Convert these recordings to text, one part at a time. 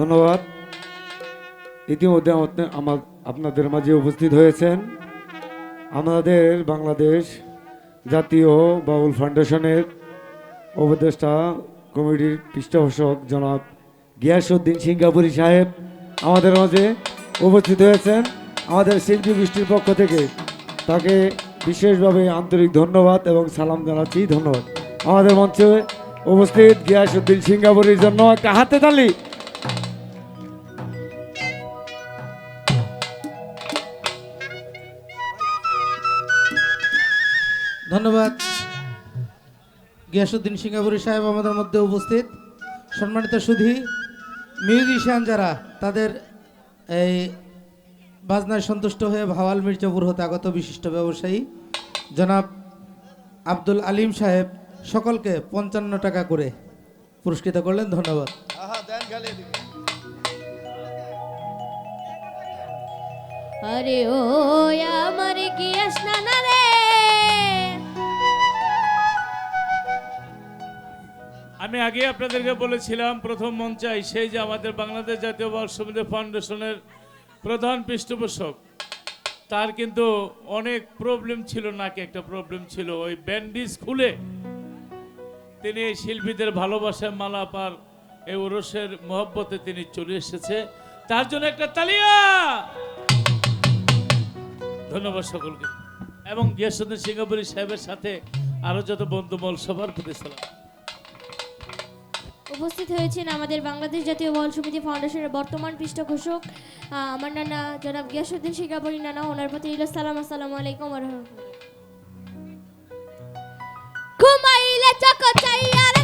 ধন্যবাদ। ইতিমধ্যে আমার আপনাদের মাঝে উপস্থিত হয়েছেন আমাদের বাংলাদেশ জাতীয় বাউল ফাউন্ডেশনের উপদেষ্টা কমিটির পৃষ্ঠপোষক জনাব গিয়াসউদ্দিন সিঙ্গাপুরি সাহেব আমাদের মাঝে উপস্থিত হয়েছেন। আমাদের শিল্পী গোষ্ঠীর পক্ষ থেকে তাকে বিশেষভাবে আন্তরিক ধন্যবাদ এবং সালাম জানাচ্ছি। ধন্যবাদ। আমাদের মঞ্চে উপস্থিত গিয়াসউদ্দিন সিঙ্গাপুরির জন্য একটা হাতে তালি ধন্যবাদ। গিয়াসুদ্দিন সিঙ্গাপুরি সাহেব আমাদের মধ্যে উপস্থিত। সম্মানিত সুধী মিউজিশিয়ান যারা তাদের এই বাজনায় সন্তুষ্ট হয়ে ভাওয়াল মির্জাপুর হতে আগত বিশিষ্ট ব্যবসায়ী জনাব আব্দুল আলিম সাহেব সকলকে পঞ্চান্ন টাকা করে পুরস্কৃত করলেন। ধন্যবাদ। আরে ও আমার গিয়াস নানা রে। আমি আগে আপনাদেরকে বলেছিলাম, প্রথম মঞ্চাই সেই যে আমাদের বাংলাদেশ জাতীয় সমিতি ফাউন্ডেশনের প্রধান পৃষ্ঠপোষক, তার কিন্তু অনেক প্রবলেম ছিল, নাকি একটা প্রবলেম ছিল। ওই ব্যান্ডিজ খুলে তিনি শিল্পীদের ভালোবাসায় মালা পার এই ওরসের মহব্বতে তিনি চলে এসেছে। তার জন্য একটা তালিয়া! ধন্যবাদ সকলকে। এবং গিয়াসুদ্দিন সিঙ্গাপুরি সাহেবের সাথে আরও যত বন্ধুমল সবার প্রতি সালাম। উপস্থিত হয়েছেন আমাদের বাংলাদেশ জাতীয় বল সমিতি ফাউন্ডেশনের বর্তমান পৃষ্ঠপোষক আমার নানা জনাব গিয়াসুদ্দিন শিকাবরী নানা, ওনার প্রতি সালাম, আসসালামু আলাইকুম রাহমাতুল্লাহ। ঘুমাইলে চাইয়ার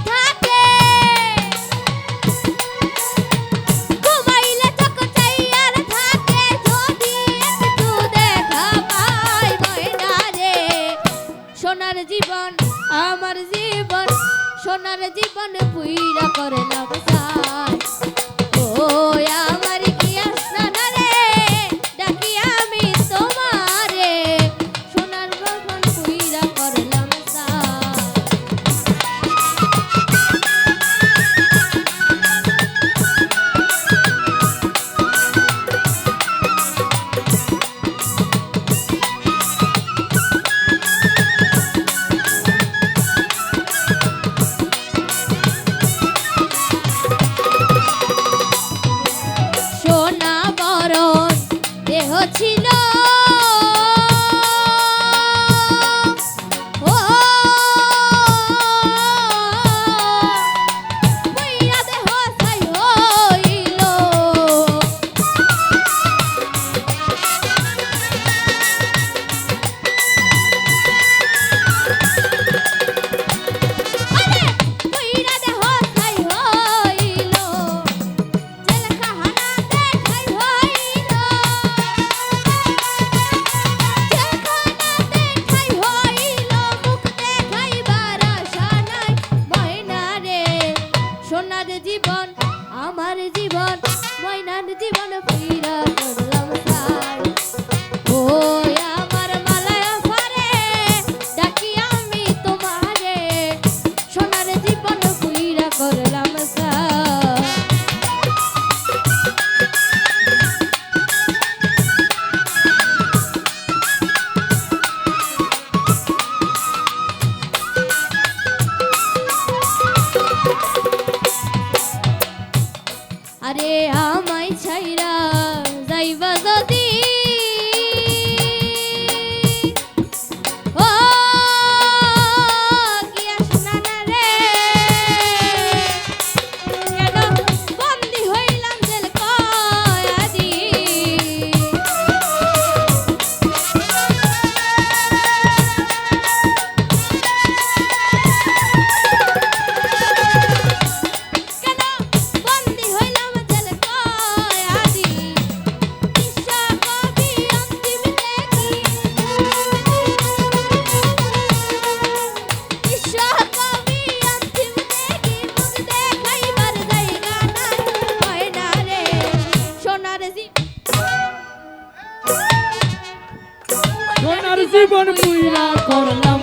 জীবন মুইরা করলাম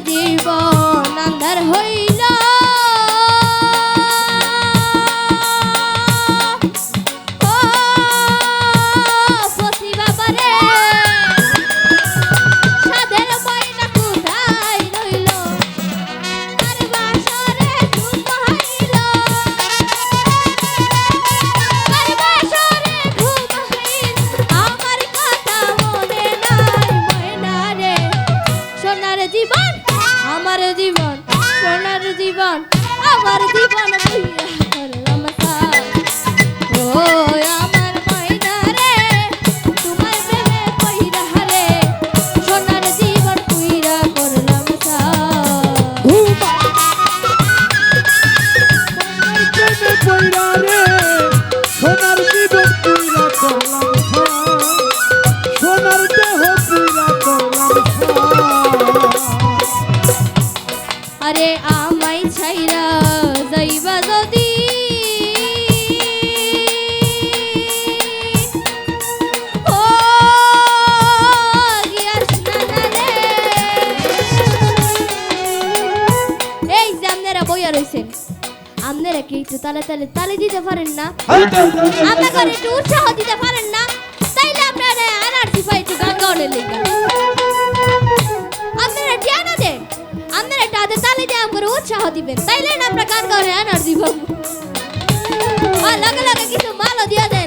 জীবন একটু তালে তালে তালে দিতে পারেন না। আপনারা একটু উৎসাহ দিতে পারেন না তাইলে আপনারা এনার্জি পাই একটু গান গাওয়ানোর লেগে। আপনারা টিয়ানা দেন আপনারা একটু হাতে তালে দিয়ে করে উৎসাহ দিবেন তাইলে আমরা গান গাওয়ানোর এনার্জি পাবো। আর লগে লগে কিছু মালও দিয়া দেন।